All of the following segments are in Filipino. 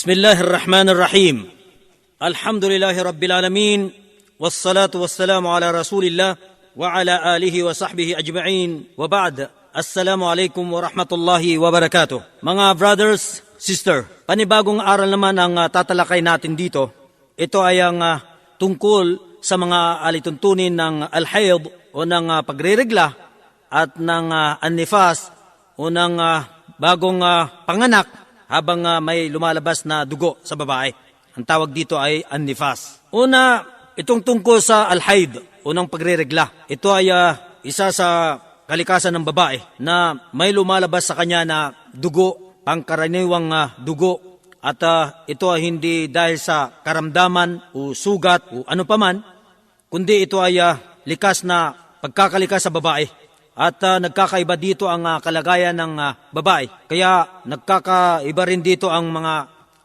بسم الله الرحمن الرحيم الحمد لله رب العالمين والصلاة والسلام على رسول الله وعلى آله وصحبه أجمعين وبعد السلام عليكم ورحمة الله وبركاته Mga brothers, sister, panibagong aral naman ang ah, tatalakay natin dito. Ito ay ang ah, tungkol sa mga alituntunin ng al-hayd o ng ah, pagreregla at ng ah, an-nifas o ng ah, bagong ah, panganak habang ah, may lumalabas na dugo sa babae. Ang tawag dito ay an-nifas. Una, itong tungkol sa al-hayd, unang pagreregla. Ito ay ah, isa sa kalikasan ng babae na may lumalabas sa kanya na dugo, pangkaraniwang ah, dugo at ah, ito ay hindi dahil sa karamdaman o sugat o ano paman, kundi ito ay ah, likas na pagkakalikas sa babae. At ah, nagkakaiba dito ang ah, kalagayan ng ah, babae. Kaya nagkakaiba rin dito ang mga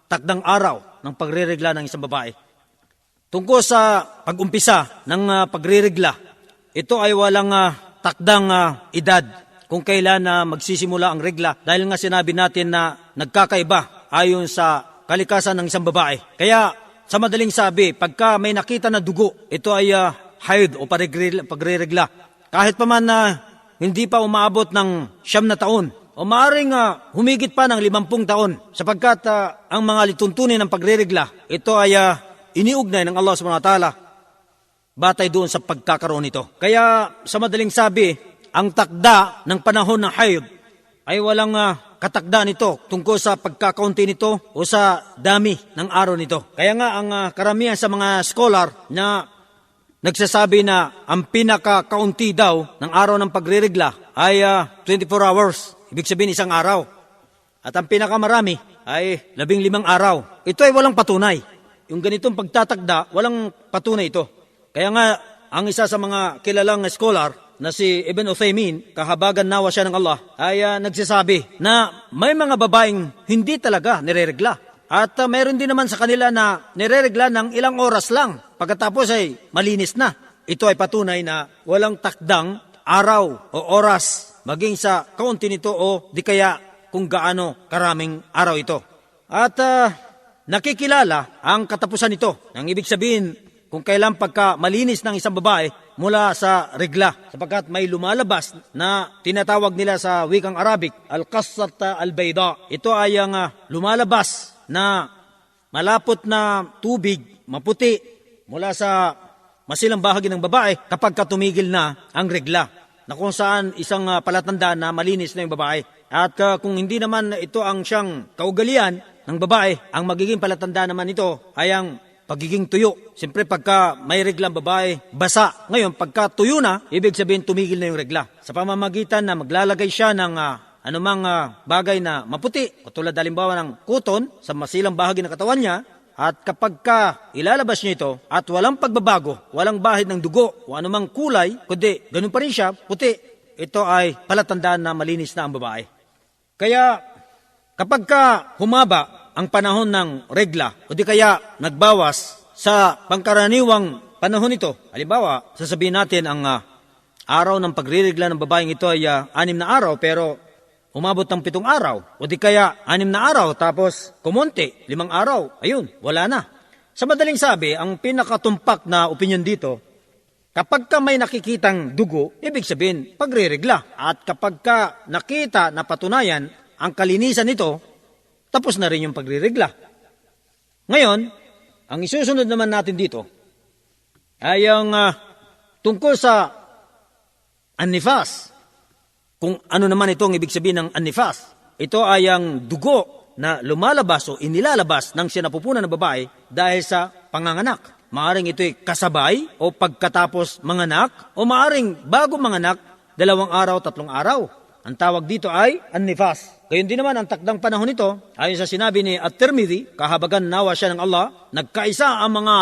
takdang araw ng pagreregla ng isang babae. Tungkol sa pag-umpisa ng ah, pagreregla, ito ay walang ah, takdang ah, edad kung kailan na magsisimula ang regla dahil nga sinabi natin na nagkakaiba ayon sa kalikasan ng isang babae. Kaya sa madaling sabi, pagka may nakita na dugo, ito ay ah, haid o pagreregla. Kahit pa man na hindi pa umaabot ng siyam na taon o maaaring ah, humigit pa ng limampung taon sapagkat ah, ang mga lituntunin ng pagreregla, ito ay ah, iniugnay ng Allah subhanahu wa ta'ala batay doon sa pagkakaroon nito. Kaya sa madaling sabi, ang takda ng panahon ng hayd ay walang ah, katakda nito tungkol sa pagkakaunti nito o sa dami ng araw nito. Kaya nga ang ah, karamihan sa mga scholar na nagsasabi na ang pinakakaunti daw ng araw ng pagreregla ay ah, 24 hours. Ibig sabihin isang araw. At ang pinakamarami ay labing limang araw. Ito ay walang patunay. Yung ganitong pagtatakda, walang patunay ito. Kaya nga, ang isa sa mga kilalang scholar na si Ibn Uthaymin, kahabagan nawa siya ng Allah, ay ah, nagsasabi na may mga babaeng hindi talaga nireregla. At ah, mayroon din naman sa kanila na nireregla ng ilang oras lang. Pagkatapos ay malinis na. Ito ay patunay na walang takdang araw o oras maging sa kaunti nito o di kaya kung gaano karaming araw ito. At ah, nakikilala ang katapusan nito. Ang ibig sabihin, kung kailan pagka malinis ng isang babae mula sa regla. Sapagkat may lumalabas na tinatawag nila sa wikang Arabic, al-qassat al-bayda. Ito ay ang ah, lumalabas na malapot na tubig, maputi, mula sa masilang bahagi ng babae kapag katumigil na ang regla na kung saan isang ah, palatandaan na malinis na yung babae. At ah, kung hindi naman ito ang siyang kaugalian ng babae, ang magiging palatandaan naman ito ay ang pagiging tuyo. Siyempre pagka may reglang babae, basa. Ngayon, pagka tuyo na, ibig sabihin tumigil na yung regla. Sa pamamagitan na maglalagay siya ng ah, anumang ah, bagay na maputi, katulad halimbawa ng kuton sa masilang bahagi ng katawan niya, at kapag ka ilalabas niya ito at walang pagbabago, walang bahid ng dugo o anumang kulay, kundi ganun pa rin siya, puti, ito ay palatandaan na malinis na ang babae. Kaya kapag ka humaba ang panahon ng regla o kaya nagbawas sa pangkaraniwang panahon ito, halimbawa, sasabihin natin ang ah, araw ng pagriregla ng babaeng ito ay ah, anim na araw pero umabot ng pitong araw o di kaya anim na araw tapos kumonti, limang araw, ayun, wala na. Sa madaling sabi, ang pinakatumpak na opinion dito, Kapag ka may nakikitang dugo, ibig sabihin, pagre-regla. At kapag ka nakita na patunayan ang kalinisan nito, tapos na rin yung pagre-regla. Ngayon, ang isusunod naman natin dito ay ang ah, tungkol sa anifas. Kung ano naman itong ibig sabihin ng anifas. Ito ay ang dugo na lumalabas o inilalabas ng sinapupunan ng babae dahil sa panganganak. Maaring ito'y kasabay o pagkatapos manganak o maaring bago manganak, dalawang araw, tatlong araw. Ang tawag dito ay an-nifas. Gayon din naman ang takdang panahon nito, ayon sa sinabi ni At-Tirmidhi, kahabagan nawa siya ng Allah, nagkaisa ang mga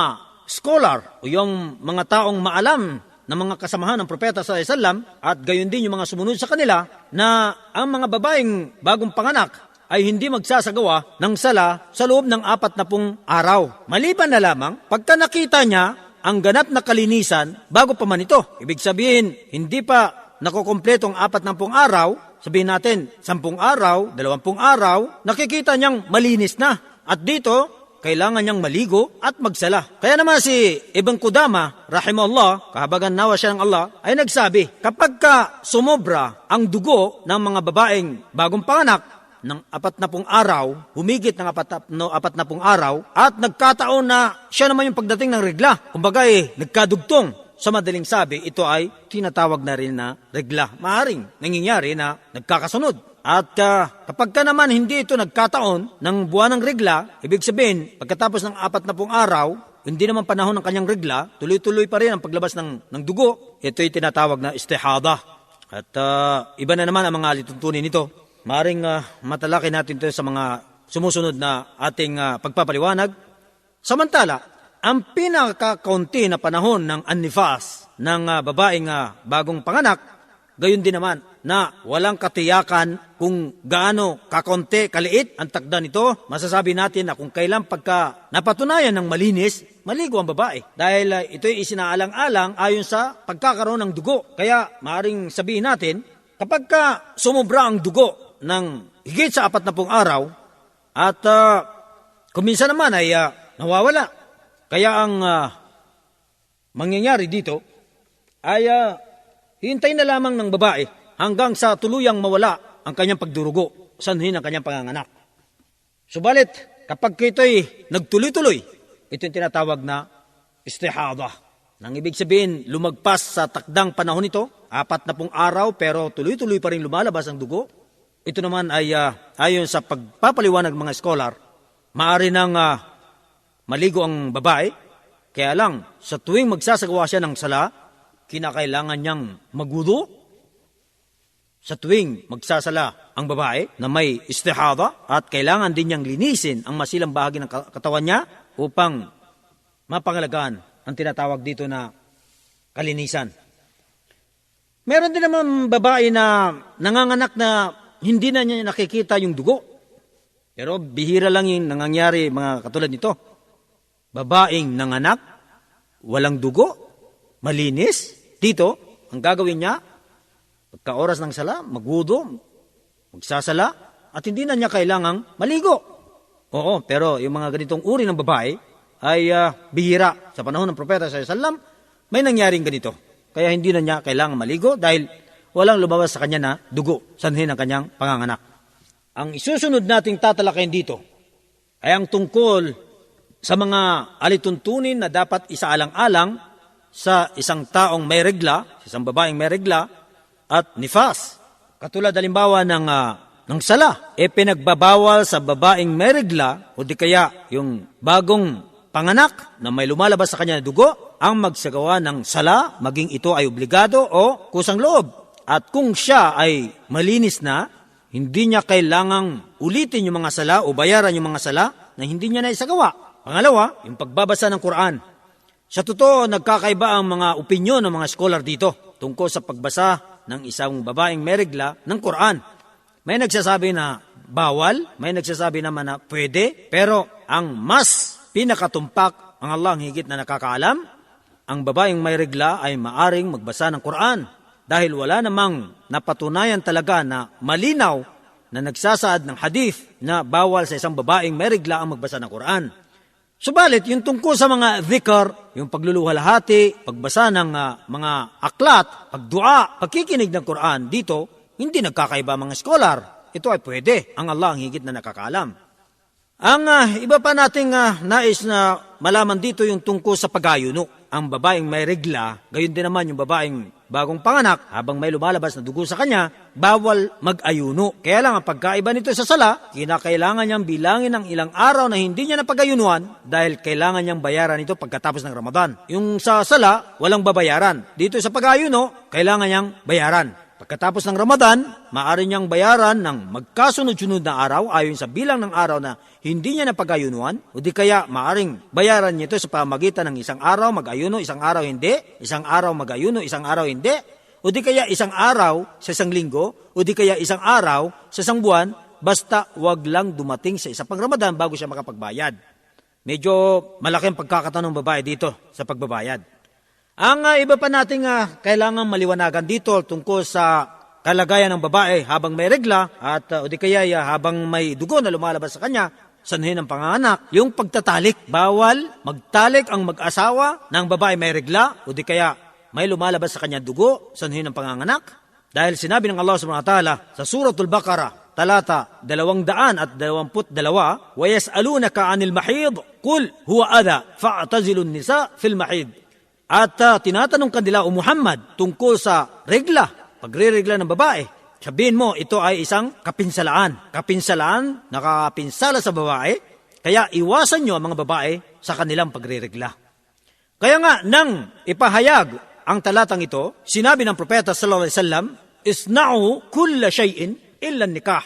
scholar o yung mga taong maalam ng mga kasamahan ng propeta sa Islam at gayon din yung mga sumunod sa kanila na ang mga babaeng bagong panganak ay hindi magsasagawa ng sala sa loob ng apat na pong araw. Maliban na lamang, pagka nakita niya ang ganap na kalinisan bago pa man ito. Ibig sabihin, hindi pa nakukompleto ang apat na pong araw, sabihin natin, sampung araw, dalawampung araw, nakikita niyang malinis na. At dito, kailangan niyang maligo at magsala. Kaya naman si Ibn Kudama, rahimahullah, kahabagan nawa siya ng Allah, ay nagsabi, kapag ka sumobra ang dugo ng mga babaeng bagong panganak, ng apat na pong araw, humigit ng apat no, apat na pong araw, at nagkataon na siya naman yung pagdating ng regla. Kumbaga eh, nagkadugtong. Sa madaling sabi, ito ay tinatawag na rin na regla. Maaring nangyayari na nagkakasunod. At ah, kapag ka naman hindi ito nagkataon ng buwan ng regla, ibig sabihin, pagkatapos ng apat na pong araw, hindi naman panahon ng kanyang regla, tuloy-tuloy pa rin ang paglabas ng, ng dugo. Ito'y tinatawag na istihada. At ah, iba na naman ang mga lituntunin nito. Maring uh, matalaki natin ito sa mga sumusunod na ating ah, pagpapaliwanag. Samantala, ang pinakakaunti na panahon ng annifas ng ah, babaeng ah, bagong panganak, gayon din naman na walang katiyakan kung gaano kakonti, kaliit ang takda nito, masasabi natin na kung kailan pagka napatunayan ng malinis, maligo ang babae. Dahil uh, ito'y isinaalang-alang ayon sa pagkakaroon ng dugo. Kaya maaring sabihin natin, kapag ka sumubra ang dugo ng higit sa apat na pong araw, at uh, kuminsan naman ay uh, nawawala. Kaya ang uh, mangyayari dito ay uh, hintayin na lamang ng babae hanggang sa tuluyang mawala ang kanyang pagdurugo, sanhin ang kanyang panganganak. Subalit, kapag ito'y nagtuloy-tuloy, ito yung tinatawag na istihada. Nang ibig sabihin, lumagpas sa takdang panahon nito, apat na pong araw pero tuloy-tuloy pa rin lumalabas ang dugo. Ito naman ay uh, ayon sa pagpapaliwanag ng mga scholar, maaari nang uh, maligo ang babae, kaya lang sa tuwing magsasagawa siya ng sala, kinakailangan niyang magudo sa tuwing magsasala ang babae na may istihada at kailangan din niyang linisin ang masilang bahagi ng katawan niya upang mapangalagaan ang tinatawag dito na kalinisan. Meron din naman babae na nanganganak na hindi na niya nakikita yung dugo. Pero bihira lang yung nangyayari mga katulad nito. Babaeng nanganak, walang dugo, malinis. Dito, ang gagawin niya, Pagka oras ng sala, magudo, magsasala, at hindi na niya kailangang maligo. Oo, pero yung mga ganitong uri ng babae ay uh, bihira. Sa panahon ng propeta sa Salam, may nangyaring ganito. Kaya hindi na niya kailangang maligo dahil walang lumabas sa kanya na dugo, sanhin ang kanyang panganganak. Ang isusunod nating tatalakayin dito ay ang tungkol sa mga alituntunin na dapat isaalang-alang sa isang taong may regla, sa isang babaeng may regla, at nifas. Katulad halimbawa ng, uh, ng sala, e pinagbabawal sa babaeng merigla o di kaya yung bagong panganak na may lumalabas sa kanya na dugo, ang magsagawa ng sala, maging ito ay obligado o kusang loob. At kung siya ay malinis na, hindi niya kailangang ulitin yung mga sala o bayaran yung mga sala na hindi niya na isagawa. Pangalawa, yung pagbabasa ng Quran. Sa totoo, nagkakaiba ang mga opinyon ng mga scholar dito tungkol sa pagbasa ng isang babaeng merigla ng Quran. May nagsasabi na bawal, may nagsasabi naman na pwede, pero ang mas pinakatumpak ang Allah ang higit na nakakaalam, ang babaeng may regla ay maaring magbasa ng Quran dahil wala namang napatunayan talaga na malinaw na nagsasaad ng hadith na bawal sa isang babaeng may regla ang magbasa ng Quran. Subalit, yung tungkol sa mga dhikr, yung pagluluhalhati, pagbasa ng uh, mga aklat, pagdua, pagkikinig ng Quran, dito, hindi nagkakaiba mga scholar. Ito ay pwede. Ang Allah ang higit na nakakaalam. Ang uh, iba pa nating uh, nais na malaman dito yung tungkol sa pagayuno. Ang babaeng may regla, gayon din naman yung babaeng bagong panganak, habang may lumalabas na dugo sa kanya, bawal mag-ayuno. Kaya lang ang pagkaiba nito sa sala, kinakailangan niyang bilangin ng ilang araw na hindi niya napagayunuan dahil kailangan niyang bayaran ito pagkatapos ng Ramadan. Yung sa sala, walang babayaran. Dito sa pag-ayuno, kailangan niyang bayaran. Pagkatapos ng Ramadan, maaari niyang bayaran ng magkasunod-sunod na araw ayon sa bilang ng araw na hindi niya napag-ayunuan o di kaya maaring bayaran niya ito sa pamagitan ng isang araw mag-ayuno, isang araw hindi, isang araw mag-ayuno, isang araw hindi, o di kaya isang araw sa isang linggo, o di kaya isang araw sa isang buwan, basta wag lang dumating sa isa pang Ramadan bago siya makapagbayad. Medyo malaking pagkakatanong babae dito sa pagbabayad. Ang uh, iba pa nating uh, kailangan maliwanagan dito tungkol sa kalagayan ng babae habang may regla at uh, o di kaya uh, habang may dugo na lumalabas sa kanya sanhin ng panganak, yung pagtatalik. Bawal magtalik ang mag-asawa ng babae may regla o di kaya may lumalabas sa kanya dugo, sanhin ng panganganak. Dahil sinabi ng Allah subhanahu wa ta'ala sa Suratul Baqarah, talata dalawang daan at dalawamput dalawa, وَيَسْأَلُونَكَ عَنِ الْمَحِيضِ قُلْ هُوَ أَذَى فَاعْتَزِلُوا النِّسَاءَ فِي الْمَحِيضِ at ah, tinatanong kanila o Muhammad tungkol sa regla, pagre-regla ng babae. Sabihin mo, ito ay isang kapinsalaan. Kapinsalaan, nakakapinsala sa babae, kaya iwasan nyo ang mga babae sa kanilang pagre-regla. Kaya nga, nang ipahayag ang talatang ito, sinabi ng propeta sallallahu alaihi wasallam, Isna'u kulla shay'in illa nikah.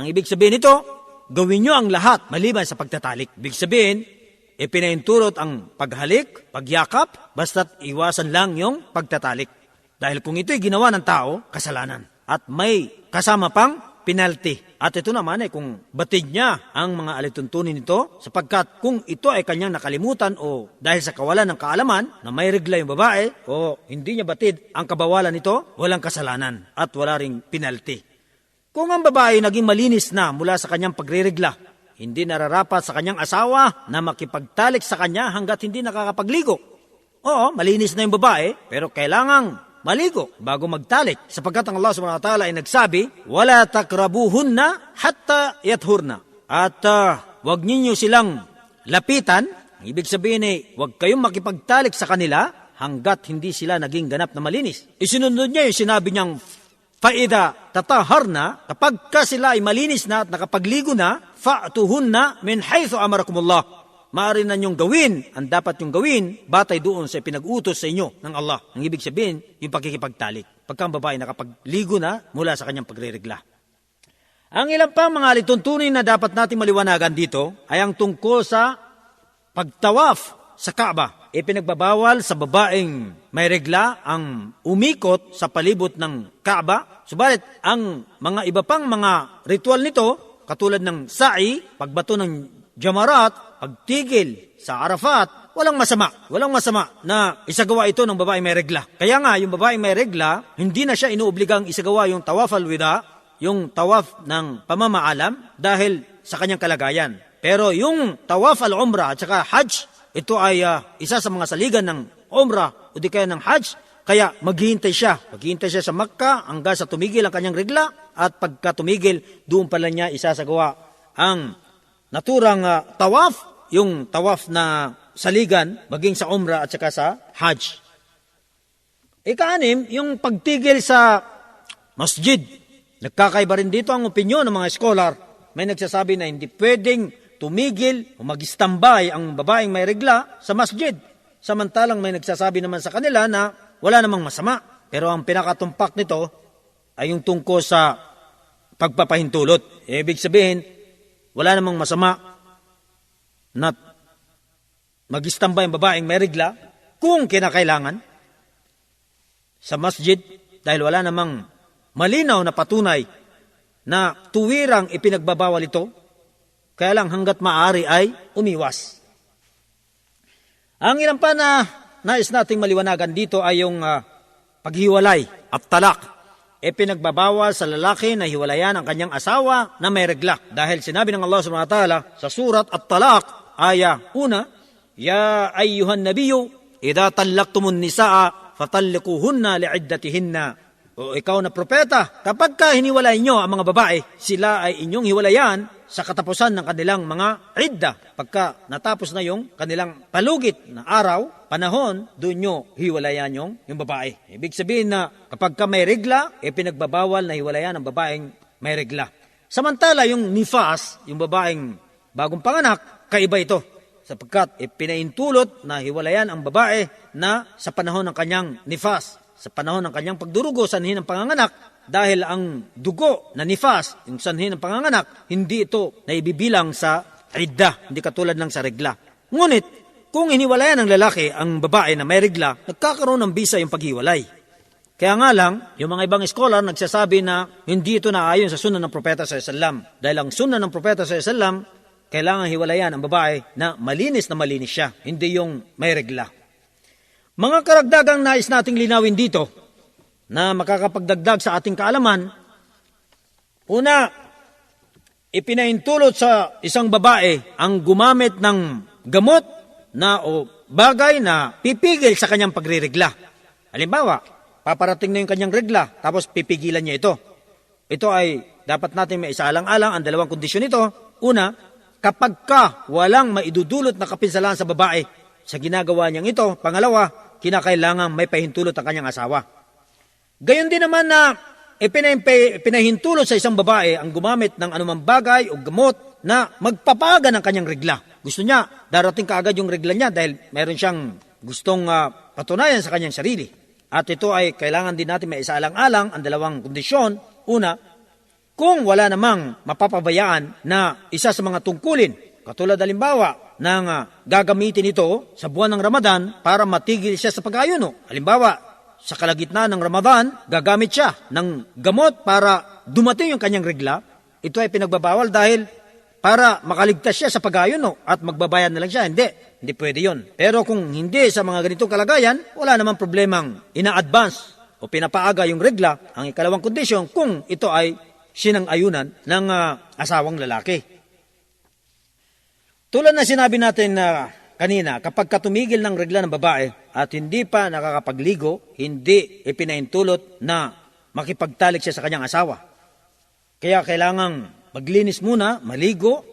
Ang ibig sabihin nito, gawin nyo ang lahat maliban sa pagtatalik. Ibig sabihin, ipinainturot ang paghalik, pagyakap, basta't iwasan lang yung pagtatalik. Dahil kung ito'y ginawa ng tao, kasalanan. At may kasama pang penalty. At ito naman ay kung batid niya ang mga alituntunin nito sapagkat kung ito ay kanyang nakalimutan o dahil sa kawalan ng kaalaman na may regla yung babae o hindi niya batid ang kabawalan nito, walang kasalanan at wala ring penalty. Kung ang babae naging malinis na mula sa kanyang pagriregla, hindi nararapat sa kanyang asawa na makipagtalik sa kanya hanggat hindi nakakapagligo. Oo, malinis na yung babae, pero kailangang maligo bago magtalik. Sapagkat ang Allah subhanahu wa ta'ala ay nagsabi, Wala takrabuhunna hatta yathurna. At uh, wag ninyo silang lapitan. Ang ibig sabihin ay, wag kayong makipagtalik sa kanila hanggat hindi sila naging ganap na malinis. Isinunod niya yung sinabi niyang Faida tataharna, kapag ka sila ay malinis na at nakapagligo na, fa'tuhunna min haythu amarakumullah. Maaari na niyong gawin ang dapat niyong gawin batay doon sa pinag-utos sa inyo ng Allah. Ang ibig sabihin, yung pakikipagtalik. Pagka ang babae nakapagligo na mula sa kanyang pagre-regla. Ang ilang pa mga lituntunin na dapat natin maliwanagan dito ay ang tungkol sa pagtawaf sa Kaaba. Ipinagbabawal sa babaeng may regla ang umikot sa palibot ng Kaaba. Subalit, ang mga iba pang mga ritual nito, katulad ng sa'i, pagbato ng jamarat, pagtigil sa Arafat, walang masama. Walang masama na isagawa ito ng babaeng may regla. Kaya nga, yung babaeng may regla, hindi na siya inuobligang isagawa yung tawaf al-wida, yung tawaf ng pamamaalam dahil sa kanyang kalagayan. Pero yung tawaf al-umrah at saka hajj, ito ay uh, isa sa mga saligan ng umrah o di kaya ng hajj, kaya maghihintay siya. Maghihintay siya sa Makkah hanggang sa tumigil ang kanyang regla at pagka tumigil, doon pala niya isasagawa ang naturang uh, tawaf, yung tawaf na saligan, maging sa umrah at saka sa hajj. Ikaanim, yung pagtigil sa masjid. Nagkakaiba rin dito ang opinyon ng mga scholar. May nagsasabi na hindi pwedeng tumigil o mag-istambay ang babaeng may regla sa masjid. Samantalang may nagsasabi naman sa kanila na wala namang masama. Pero ang pinakatumpak nito ay yung tungkol sa pagpapahintulot. Ibig sabihin, wala namang masama na mag-istambay ang babaeng may regla kung kinakailangan sa masjid dahil wala namang malinaw na patunay na tuwirang ipinagbabawal ito, kaya lang hanggat maaari ay umiwas. Ang ilang pa na nais nating maliwanagan dito ay yung uh, paghiwalay at talak. E pinagbabawal sa lalaki na hiwalayan ang kanyang asawa na may regla. Dahil sinabi ng Allah subhanahu wa ta'ala sa surat at talak, aya una, Ya ayyuhan nabiyo, idha tallaktumun nisaa, fatallikuhunna li'iddatihinna. O ikaw na propeta, kapag ka hiniwalay nyo ang mga babae, sila ay inyong hiwalayan sa katapusan ng kanilang mga idda. Pagka natapos na yung kanilang palugit na araw, panahon, doon nyo hiwalayan yung, yung babae. Ibig sabihin na kapag ka may regla, e pinagbabawal na hiwalayan ang babaeng may regla. Samantala yung nifas, yung babaeng bagong panganak, kaiba ito. Sapagkat e pinaintulot na hiwalayan ang babae na sa panahon ng kanyang nifas sa panahon ng kanyang pagdurugo sa sanhin ng panganganak dahil ang dugo na nifas, yung sanhin ng panganganak, hindi ito naibibilang sa idda, hindi katulad ng sa regla. Ngunit, kung iniwalayan ng lalaki ang babae na may regla, nagkakaroon ng bisa yung paghiwalay. Kaya nga lang, yung mga ibang scholar nagsasabi na hindi ito naayon sa sunan ng propeta sa Islam. Dahil ang sunan ng propeta sa Islam, kailangan hiwalayan ang babae na malinis na malinis siya, hindi yung may regla. Mga karagdagang nais nating linawin dito na makakapagdagdag sa ating kaalaman, una, ipinahintulot sa isang babae ang gumamit ng gamot na o bagay na pipigil sa kanyang pagririgla. Halimbawa, paparating na yung kanyang regla, tapos pipigilan niya ito. Ito ay dapat natin may isaalang-alang ang dalawang kondisyon nito. Una, kapag ka walang maidudulot na kapinsalaan sa babae sa ginagawa niyang ito. Pangalawa, kinakailangan may pahintulot ang kanyang asawa. Gayon din naman na ipinahimpe- pinahintulot sa isang babae ang gumamit ng anumang bagay o gamot na magpapaga ng kanyang regla. Gusto niya, darating kaagad yung regla niya dahil meron siyang gustong ah, patunayan sa kanyang sarili. At ito ay kailangan din natin may isaalang-alang ang dalawang kondisyon. Una, kung wala namang mapapabayaan na isa sa mga tungkulin, katulad halimbawa ng ah, gagamitin ito sa buwan ng Ramadan para matigil siya sa pag-ayuno. Halimbawa, sa kalagitnaan ng Ramadan, gagamit siya ng gamot para dumating yung kanyang regla. Ito ay pinagbabawal dahil para makaligtas siya sa pag-ayuno at magbabayad na lang siya. Hindi, hindi pwede yon. Pero kung hindi sa mga ganitong kalagayan, wala namang problemang ina-advance o pinapaaga yung regla, ang ikalawang kondisyon kung ito ay sinang-ayunan ng ah, asawang lalaki. Tulad na sinabi natin na kanina, kapag katumigil ng regla ng babae at hindi pa nakakapagligo, hindi ipinahintulot na makipagtalik siya sa kanyang asawa. Kaya kailangang maglinis muna, maligo,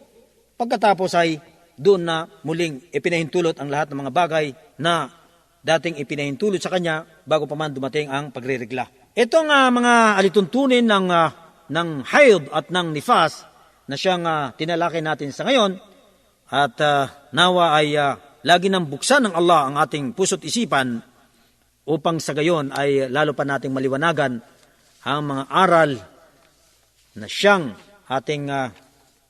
pagkatapos ay doon na muling ipinahintulot ang lahat ng mga bagay na dating ipinahintulot sa kanya bago pa man dumating ang pagririgla. Itong ah, mga alituntunin ng, ah, ng haid at ng nifas na siyang ah, tinalakay natin sa ngayon at ah, nawa ay ah, lagi nang buksan ng Allah ang ating puso't isipan upang sa gayon ay lalo pa nating maliwanagan ang mga aral na siyang ating ah,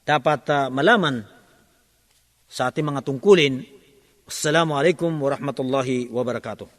dapat ah, malaman sa ating mga tungkulin. Assalamualaikum warahmatullahi wabarakatuh.